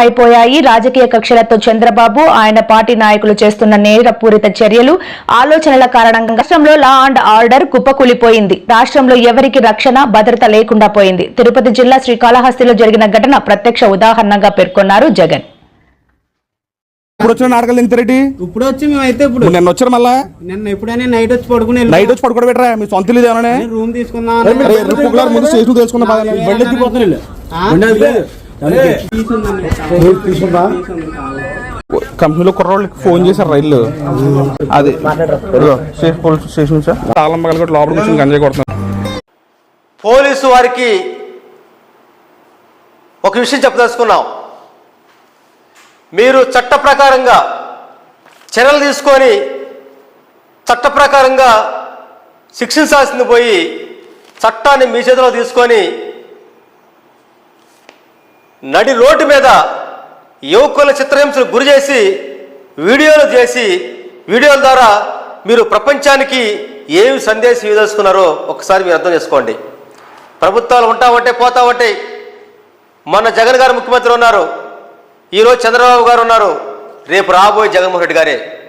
అయిపోయాయి రాజకీయ కక్షలతో చంద్రబాబు ఆయన పార్టీ నాయకులు చేస్తున్న నేరపూరిత చర్యలు ఆలోచనల కారణంగా రాష్ట్రంలో లా అండ్ ఆర్డర్ కుప్పకూలిపోయింది. రాష్ట్రంలో ఎవరికి రక్షణ భద్రత లేకుండా పోయింది. తిరుపతి జిల్లా శ్రీకాళహస్తిలో జరిగిన ఘటన ప్రత్యక్ష ఉదాహరణగా పేర్కొన్నారు జగన్. ఇప్పుడు వచ్చిన నాటకాలు తింటారేటి ఇప్పుడు వచ్చి మేము అయితే ఇప్పుడు నిన్న వచ్చారు మళ్ళా? నిన్న ఎప్పుడైనా నైట్ వచ్చి పడుకుని వెళ్ళాం. నైట్ వచ్చి పడుకోవడం పెట్టరా మీ సొంత ఇల్లు ఏమన్నా రూమ్ తీసుకుందాం అరే, రేపు కుక్కలారు ముందు స్టేషన్ తెలుసుకున్న బాగా కంపెనీలో కుర్రోళ్ళకి ఫోన్ చేశారు రైళ్ళు. అది స్టేషన్ పోలీస్ స్టేషన్ సార్ తాళం పగలు కూడా లోపలికి వచ్చి గంజాయి కొడుతున్నారు. పోలీసు వారికి ఒక విషయం చెప్పదలుచుకున్నాం. మీరు చట్ట ప్రకారంగా చర్యలు తీసుకొని చట్ట ప్రకారంగా శిక్షించాల్సింది పోయి చట్టాన్ని మీ చేతిలో తీసుకొని నడి రోడ్డు మీద యువకుల చిత్రహింసలు గురి చేసి వీడియోలు చేసి వీడియోల ద్వారా మీరు ప్రపంచానికి ఏమి సందేశం ఇవ్వదలుచుకున్నారో ఒకసారి మీరు అర్థం చేసుకోండి. ప్రభుత్వాలు ఉంటామంటే పోతామంటే మన జగన్ గారు ముఖ్యమంత్రి ఉన్నారు ఈరోజు చంద్రబాబు గారు ఉన్నారు రేపు రాబోయే జగన్మోహన్ రెడ్డి గారే.